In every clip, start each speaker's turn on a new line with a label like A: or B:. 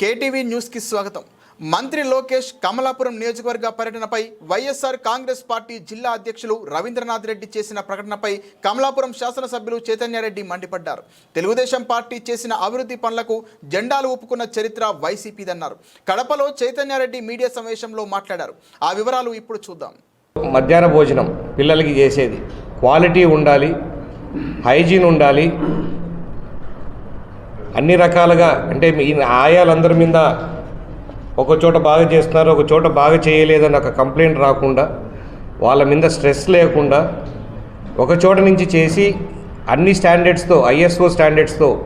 A: KTV న్యూస్కి స్వాగతం. మంత్రి లోకేష్ కమలాపురం నియోజకవర్గ పర్యటనపై వైఎస్ఆర్ కాంగ్రెస్ పార్టీ జిల్లా అధ్యక్షులు రవీంద్రనాథ్ రెడ్డి చేసిన ప్రకటనపై కమలాపురం శాసనసభ్యులు చైతన్యారెడ్డి మండిపడ్డారు. తెలుగుదేశం పార్టీ చేసిన అభివృద్ధి పనులకు జెండాలు ఒప్పుకున్న చరిత్ర వైసీపీదన్నారు. కడపలో చైతన్యారెడ్డి మీడియా సమావేశంలో మాట్లాడారు. ఆ వివరాలు ఇప్పుడు చూద్దాం.
B: మధ్యాహ్న భోజనం పిల్లలకి చేసేది. క్వాలిటీ ఉండాలి హైజీన్ ఉండాలి అన్ని రకాలుగా అంటే మీ ఆయాలందరి మీద ఒక చోట బాగా చేస్తున్నారు ఒక చోట బాగా చేయలేదని ఒక కంప్లైంట్ రాకుండా వాళ్ళ మీద స్ట్రెస్ లేకుండా ఒక చోట నుంచి చేసి అన్ని స్టాండర్డ్స్తో ఐఎస్ఓ స్టాండర్డ్స్తో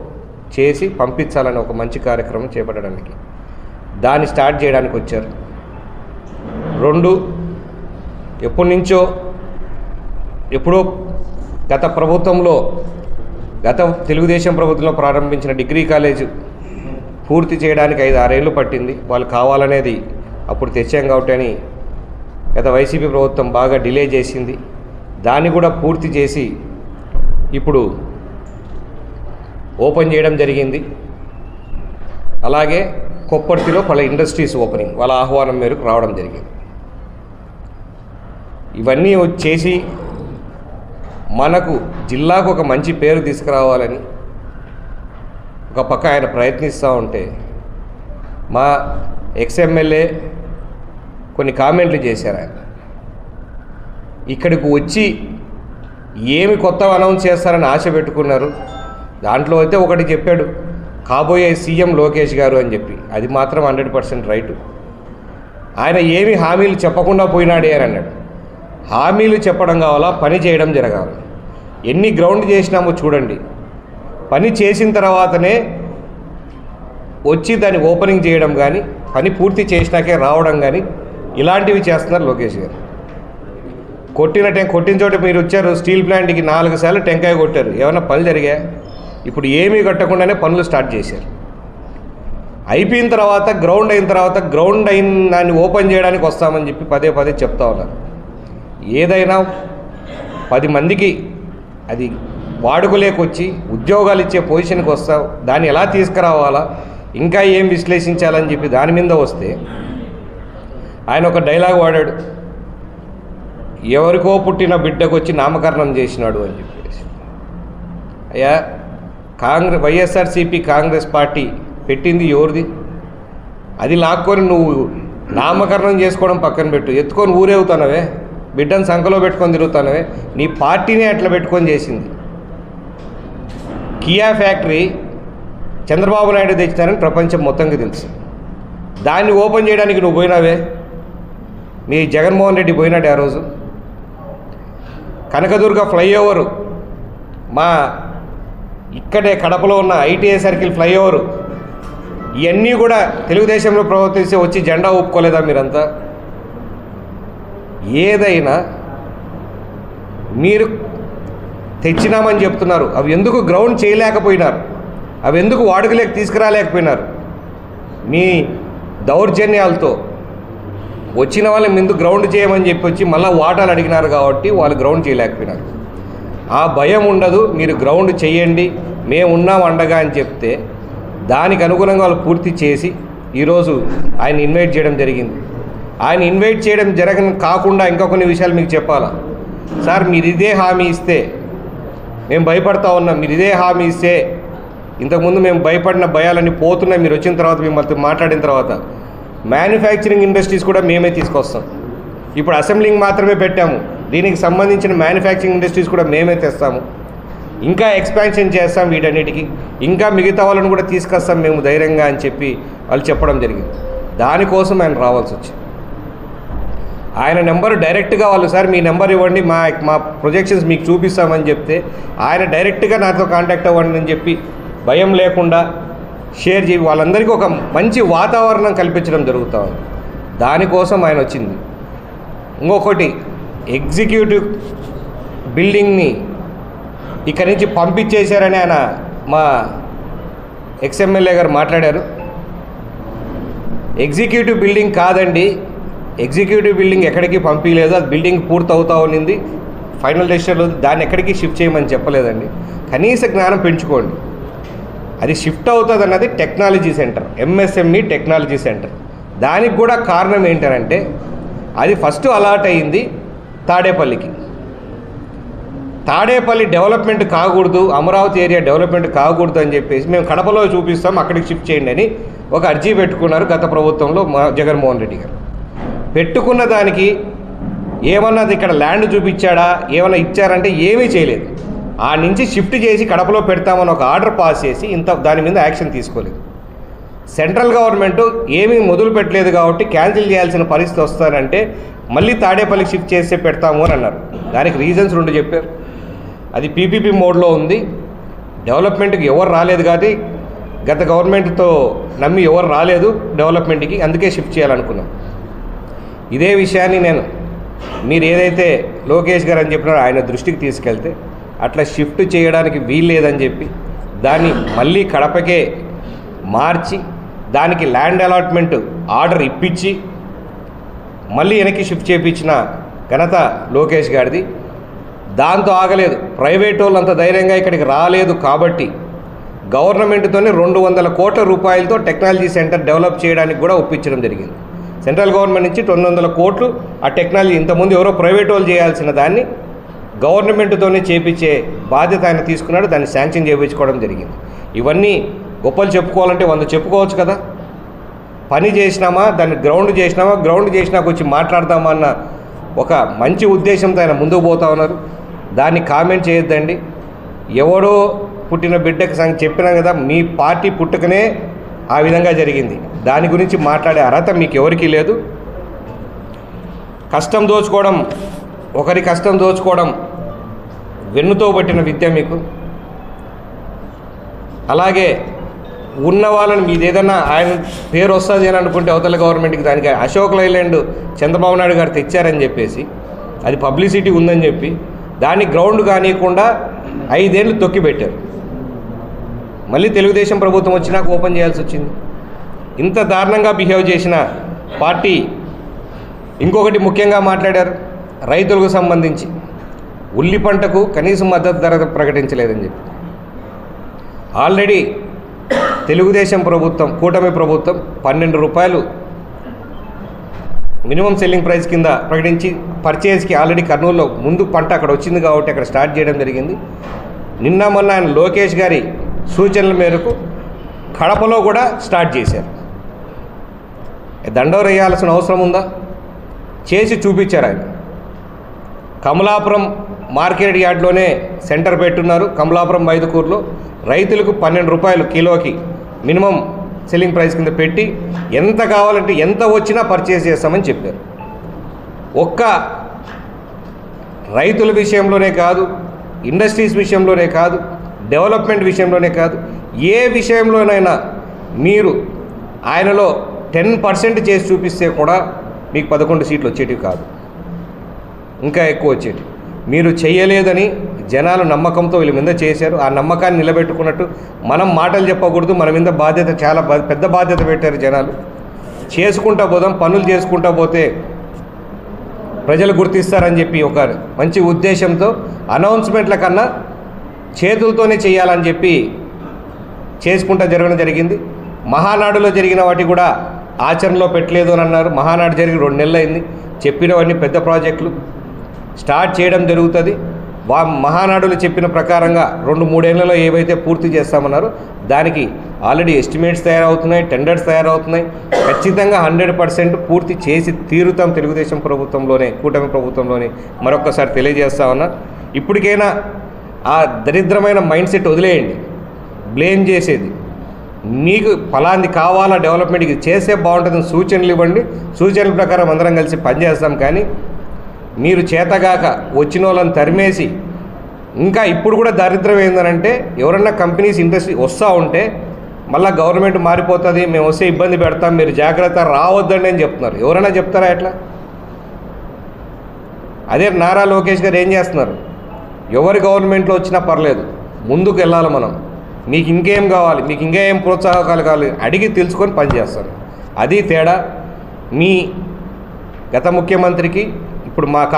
B: చేసి పంపించాలని ఒక మంచి కార్యక్రమం చేపట్టడానికి. దాన్ని స్టార్ట్ చేయడానికి వచ్చారు. రెండు ఎప్పటి నుంచో ఎప్పుడో గత ప్రభుత్వంలో గత తెలుగుదేశం ప్రభుత్వంలో ప్రారంభించిన డిగ్రీ కాలేజ్ పూర్తి చేయడానికి ఐదు ఆరేళ్ళు పట్టింది. వాళ్ళు కావాలనేది అప్పుడు తెచ్చాం కాబట్టి అని గత వైసీపీ ప్రభుత్వం బాగా డిలే చేసింది. దాన్ని కూడా పూర్తి చేసి ఇప్పుడు ఓపెన్ చేయడం జరిగింది. అలాగే కొప్పర్తిలో పలు ఇండస్ట్రీస్ ఓపెనింగ్ వాళ్ళ ఆహ్వానం మేరకు రావడం జరిగింది. ఇవన్నీ చేసి మనకు జిల్లాకు ఒక మంచి పేరు తీసుకురావాలని ఒక పక్క ఆయన ప్రయత్నిస్తూ ఉంటే మా ఎక్స్ఎమ్మెల్యే కొన్ని కామెంట్లు చేశారు ఆయన. ఇక్కడికి వచ్చి ఏమి కొత్త అనౌన్స్ చేస్తారని ఆశ పెట్టుకున్నారు. దాంట్లో అయితే ఒకటి చెప్పాడు కాబోయే సీఎం లోకేష్ గారు అని చెప్పి. అది మాత్రం హండ్రెడ్ పర్సెంట్ రైటు. ఆయన ఏమి హామీలు చెప్పకుండా పోయినాడే అని అన్నాడు. హామీలు చెప్పడం కావాలా పని చేయడం జరగాలి. ఎన్ని గ్రౌండ్ చేసినామో చూడండి. పని చేసిన తర్వాతనే వచ్చి దాన్ని ఓపెనింగ్ చేయడం కానీ పని పూర్తి చేసినాకే రావడం కానీ ఇలాంటివి చేస్తున్నారు లోకేష్ గారు. కొట్టిన టెం కొట్టిన చోట మీరు వచ్చారు స్టీల్ ప్లాంట్కి నాలుగు సార్లు టెంకాయ కొట్టారు. ఏమైనా పనులు జరిగా? ఇప్పుడు ఏమీ కట్టకుండానే పనులు స్టార్ట్ చేశారు. అయిపోయిన తర్వాత గ్రౌండ్ అయిన తర్వాత గ్రౌండ్ అయిన దాన్ని ఓపెన్ చేయడానికి వస్తామని చెప్పి పదే పదే చెప్తా ఉన్నారు. ఏదైనా పది మందికి అది వాడుకలేకొచ్చి ఉద్యోగాలు ఇచ్చే పొజిషన్కి వస్తావు దాన్ని ఎలా తీసుకురావాలా ఇంకా ఏం విశ్లేషించాలని చెప్పి దాని మీద వస్తే ఆయన ఒక డైలాగ్ వాడాడు ఎవరికో పుట్టిన బిడ్డకు వచ్చి నామకరణం చేసినాడు అని చెప్పేసి. అయ్యా కాంగ్రెస్ వైఎస్ఆర్సీపీ కాంగ్రెస్ పార్టీ పెట్టింది ఎవరిది? అది లాక్కొని నువ్వు నామకరణం చేసుకోవడం పక్కన పెట్టు ఎత్తుకొని ఊరేగుతానవే. బిడ్డను సంఖలో పెట్టుకొని తిరుగుతానవే. నీ పార్టీనే అట్లా పెట్టుకొని చేసింది. కియా ఫ్యాక్టరీ చంద్రబాబు నాయుడు తెచ్చినారని ప్రపంచం మొత్తంగా తెలుసు. దాన్ని ఓపెన్ చేయడానికి నువ్వు పోయినావే. మీ జగన్మోహన్ రెడ్డి పోయినాడు ఆ రోజు. కనకదుర్గ ఫ్లైఓవరు. మా ఇక్కడే కడపలో ఉన్న ఐటీఐ సర్కిల్ ఫ్లైఓవర్. ఇవన్నీ కూడా తెలుగుదేశంలో ప్రవర్తిస్తే వచ్చి జెండా ఒప్పుకోలేదా మీరంతా? ఏదైనా మీరు తెచ్చినామని చెప్తున్నారు. అవి ఎందుకు గ్రౌండ్ చేయలేకపోయినారు? అవి ఎందుకు వాడుకలేక తీసుకురాలేకపోయినారు? మీ దౌర్జన్యాలతో వచ్చిన వాళ్ళని ముందు గ్రౌండ్ చేయమని చెప్పి వచ్చి మళ్ళీ వాటాలు అడిగినారు కాబట్టి వాళ్ళు గ్రౌండ్ చేయలేకపోయినారు. ఆ భయం ఉండదు మీరు గ్రౌండ్ చేయండి మేము ఉన్నాం అండగా అని చెప్తే దానికి అనుగుణంగా వాళ్ళు పూర్తి చేసి ఈరోజు ఆయన ఇన్వైట్ చేయడం జరిగింది. ఆయన ఇన్వైట్ చేయడం జరగని కాకుండా ఇంకా కొన్ని విషయాలు మీకు చెప్పాలా? సార్ మీరు ఇదే హామీ ఇస్తే మేము భయపడతా ఉన్నాం. మీరు ఇదే హామీ ఇస్తే ఇంతకుముందు మేము భయపడిన భయాలన్నీ పోతున్నాయి. మీరు వచ్చిన తర్వాత మిమ్మల్ని మాట్లాడిన తర్వాత మ్యానుఫ్యాక్చరింగ్ ఇండస్ట్రీస్ కూడా మేమే తీసుకొస్తాం. ఇప్పుడు అసెంబ్లింగ్ మాత్రమే పెట్టాము. దీనికి సంబంధించిన మ్యానుఫ్యాక్చరింగ్ ఇండస్ట్రీస్ కూడా మేమే తెస్తాము. ఇంకా ఎక్స్పాన్షన్ చేస్తాం వీటన్నిటికీ. ఇంకా మిగతా వాళ్ళని కూడా తీసుకొస్తాం మేము ధైర్యంగా అని చెప్పి వాళ్ళు చెప్పడం జరిగింది. దానికోసం ఆయన రావాల్సి వచ్చింది. ఆయన నెంబర్ డైరెక్ట్గా వాళ్ళు సార్ మీ నెంబర్ ఇవ్వండి మా మా ప్రొజెక్షన్స్ మీకు చూపిస్తామని చెప్తే ఆయన డైరెక్ట్గా నాతో కాంటాక్ట్ అవ్వండి అని చెప్పి భయం లేకుండా షేర్ చేయి వాళ్ళందరికీ ఒక మంచి వాతావరణం కల్పించడం జరుగుతూ ఉంది. దానికోసం ఆయన వచ్చింది. ఇంకొకటి ఎగ్జిక్యూటివ్ బిల్డింగ్ని ఇక్కడి నుంచి పంపించేశారని ఆయన మా ఎక్స్ఎమ్మెల్యే గారు మాట్లాడారు. ఎగ్జిక్యూటివ్ బిల్డింగ్ కాదండి ఎగ్జిక్యూటివ్ బిల్డింగ్ ఎక్కడికి పంపించలేదు అది బిల్డింగ్ పూర్తవుతా ఉన్నింది. ఫైనల్ డెసిషన్లో దాన్ని ఎక్కడికి షిఫ్ట్ చేయమని చెప్పలేదండి. కనీస జ్ఞానం పెంచుకోండి. అది షిఫ్ట్ అవుతుంది అన్నది technology centre MSME technology centre. దానికి కూడా కారణం ఏంటంటే అది ఫస్ట్ అలాట్ అయింది తాడేపల్లికి. తాడేపల్లి డెవలప్మెంట్ కాకూడదు అమరావతి ఏరియా డెవలప్మెంట్ కాకూడదు అని చెప్పేసి మేము కడపలో చూపిస్తాం అక్కడికి షిఫ్ట్ చేయండి అని ఒక అర్జీ పెట్టుకున్నారు గత ప్రభుత్వంలో మా జగన్మోహన్ రెడ్డి గారు. పెట్టుకున్న దానికి ఏమన్నా ఇక్కడ ల్యాండ్ చూపించాడా ఏమన్నా ఇచ్చారంటే ఏమీ చేయలేదు. ఆ నుంచి షిఫ్ట్ చేసి కడపలో పెడతామని ఒక ఆర్డర్ పాస్ చేసి ఇంత దాని మీద యాక్షన్ తీసుకోలేదు. సెంట్రల్ గవర్నమెంట్ ఏమీ మొదలు పెట్టలేదు కాబట్టి క్యాన్సిల్ చేయాల్సిన పరిస్థితి వస్తారంటే మళ్ళీ తాడేపల్లికి షిఫ్ట్ చేసే పెడతాము అని అన్నారు. దానికి రీజన్స్ రెండు చెప్పారు. అది పీపీపీ మోడ్లో ఉంది. డెవలప్మెంట్కి ఎవరు రాలేదు కానీ గత గవర్నమెంట్తో నమ్మి ఎవరు రాలేదు డెవలప్మెంట్కి అందుకే షిఫ్ట్ చేయాలనుకున్నాం. ఇదే విషయాన్ని నేను మీరు ఏదైతే లోకేష్ గారు అని చెప్పినారో ఆయన దృష్టికి తీసుకెళ్తే అట్లా షిఫ్ట్ చేయడానికి వీల్లేదని చెప్పి దాన్ని మళ్ళీ కడపకే మార్చి దానికి ల్యాండ్ అలాట్మెంట్ ఆర్డర్ ఇప్పించి మళ్ళీ వెనక్కి షిఫ్ట్ చేయించిన ఘనత లోకేష్ గారిది. దాంతో ఆగలేదు. ప్రైవేట్ వాళ్ళు అంత ధైర్యంగా ఇక్కడికి రాలేదు కాబట్టి గవర్నమెంట్తోనే రెండు వందల కోట్ల రూపాయలతో టెక్నాలజీ సెంటర్ డెవలప్ చేయడానికి కూడా ఒప్పించడం జరిగింది. సెంట్రల్ గవర్నమెంట్ నుంచి రెండు వందల కోట్లు ఆ టెక్నాలజీ ఇంతకుముందు ఎవరో ప్రైవేట్ వాళ్ళు చేయాల్సిన దాన్ని గవర్నమెంట్తోనే చేపించే బాధ్యత ఆయన తీసుకున్నాడు దాన్ని శాంక్షన్ చేయించుకోవడం జరిగింది. ఇవన్నీ గొప్పలు చెప్పుకోవాలంటే వంద చెప్పుకోవచ్చు కదా. పని చేసినామా దాన్ని గ్రౌండ్ చేసినామా గ్రౌండ్ చేసినాక వచ్చి మాట్లాడదామా అన్న ఒక మంచి ఉద్దేశంతో ఆయన ముందుకు పోతా ఉన్నారు. దాన్ని కామెంట్ చేయొద్దండి. ఎవడో పుట్టిన బిడ్డకి సంగతి చెప్పినా కదా మీ పార్టీ పుట్టుకనే ఆ విధంగా జరిగింది. దాని గురించి మాట్లాడే అర్హత మీకు ఎవరికీ లేదు. కష్టం దోచుకోవడం ఒకరి కష్టం దోచుకోవడం వెన్నుతో పట్టిన విద్య మీకు. అలాగే ఉన్న వాళ్ళని మీది ఏదన్నా ఆయన పేరు వస్తుంది అని అనుకుంటే అవతల గవర్నమెంట్కి దానికి అశోక్ లైలాండ్ చంద్రబాబు నాయుడు గారు తెచ్చారని చెప్పేసి అది పబ్లిసిటీ ఉందని చెప్పి దాన్ని గ్రౌండ్ కానియకుండా ఐదేళ్ళు తొక్కిపెట్టారు. మళ్ళీ తెలుగుదేశం ప్రభుత్వం వచ్చినాక ఓపెన్ చేయాల్సి వచ్చింది. ఇంత దారుణంగా బిహేవ్ చేసిన పార్టీ ఇంకొకటి ముఖ్యంగా మాట్లాడారు రైతులకు సంబంధించి. ఉల్లి పంటకు కనీస మద్దతు ధర ప్రకటించలేదని చెప్పి. ఆల్రెడీ తెలుగుదేశం ప్రభుత్వం కూటమి ప్రభుత్వం పన్నెండు రూపాయలు మినిమం సెల్లింగ్ ప్రైస్ కింద ప్రకటించి పర్చేస్కి ఆల్రెడీ కర్నూలులో ముందు పంట అక్కడ వచ్చింది కాబట్టి అక్కడ స్టార్ట్ చేయడం జరిగింది. నిన్న మొన్న ఆయన లోకేష్ గారి సూచనల మేరకు కడపలో కూడా స్టార్ట్ చేశారు. దండోరేయాల్సిన అవసరం ఉందా? చేసి చూపించారు ఆయన. కమలాపురం మార్కెట్ యార్డ్లోనే సెంటర్ పెట్టున్నారు. కమలాపురం మైదుకూరులో రైతులకు పన్నెండు రూపాయలు కిలోకి మినిమం సెల్లింగ్ ప్రైస్ కింద పెట్టి ఎంత కావాలంటే ఎంత వచ్చినా పర్చేస్ చేస్తామని చెప్పారు. ఒక్క రైతుల విషయంలోనే కాదు ఇండస్ట్రీస్ విషయంలోనే కాదు డెవలప్మెంట్ విషయంలోనే కాదు ఏ విషయంలోనైనా మీరు ఆయనలో టెన్ పర్సెంట్ చేసి చూపిస్తే కూడా మీకు పదకొండు సీట్లు వచ్చేటివి కాదు. ఇంకా ఎక్కువ వచ్చేటి మీరు చేయలేదని జనాలు నమ్మకంతో వీళ్ళ మీద చేశారు. ఆ నమ్మకాన్ని నిలబెట్టుకున్నట్టు మనం మాటలు చెప్పకూడదు. మన మీద బాధ్యత చాలా బా- పెద్ద బాధ్యత పెట్టారు జనాలు. చేసుకుంటా పోదాం పనులు చేసుకుంటా పోతే ప్రజలు గుర్తిస్తారని చెప్పి ఒక మంచి ఉద్దేశంతో అనౌన్స్మెంట్ల కన్నా చేతులతోనే చేయాలని చెప్పి చేసుకుంటా జరగడం జరిగింది. మహానాడులో జరిగిన వాటి కూడా ఆచరణలో పెట్టలేదు అని అన్నారు. మహానాడు జరిగి రెండు నెలలు అయింది చెప్పినవన్నీ పెద్ద ప్రాజెక్టులు. స్టార్ట్ చేయడం జరుగుతుంది. వా మహానాడులు చెప్పిన ప్రకారంగా రెండు మూడేళ్ళలో ఏవైతే పూర్తి చేస్తామన్నారో దానికి ఆల్రెడీ ఎస్టిమేట్స్ తయారవుతున్నాయి టెండర్స్ తయారవుతున్నాయి. ఖచ్చితంగా హండ్రెడ్ పర్సెంట్ పూర్తి చేసి తీరుతాం తెలుగుదేశం ప్రభుత్వంలోనే కూటమి ప్రభుత్వంలోనే. మరొకసారి తెలియజేస్తా ఉన్నా ఇప్పటికైనా ఆ దరిద్రమైన మైండ్ సెట్ వదిలేయండి. బ్లేమ్ చేసేది. మీకు ఫలాంది కావాలా డెవలప్మెంట్కి ఇది చేస్తే బాగుంటుందని సూచనలు ఇవ్వండి. సూచనల ప్రకారం అందరం కలిసి పనిచేస్తాం కానీ మీరు చేతగాక వచ్చిన వాళ్ళని తరిమేసి ఇంకా ఇప్పుడు కూడా దారిద్ర్యం ఏందనంటే ఎవరన్నా కంపెనీస్ ఇండస్ట్రీ వస్తూ ఉంటే మళ్ళీ గవర్నమెంట్ మారిపోతుంది మేము వస్తే ఇబ్బంది పెడతాం మీరు జాగ్రత్త రావద్దండి అని చెప్తున్నారు. ఎవరైనా చెప్తారా ఎట్లా? అదే నారా లోకేష్ గారు ఏం చేస్తున్నారు? ఎవరి గవర్నమెంట్లో వచ్చినా పర్లేదు ముందుకు వెళ్ళాలి మనం. మీకు ఇంకేం కావాలి? మీకు ఇంకా ఏం ప్రోత్సాహకాలు కావాలి? అడిగి తెలుసుకొని పనిచేస్తాను అది తేడా. మీ గత ముఖ్యమంత్రికి ఇప్పుడు మా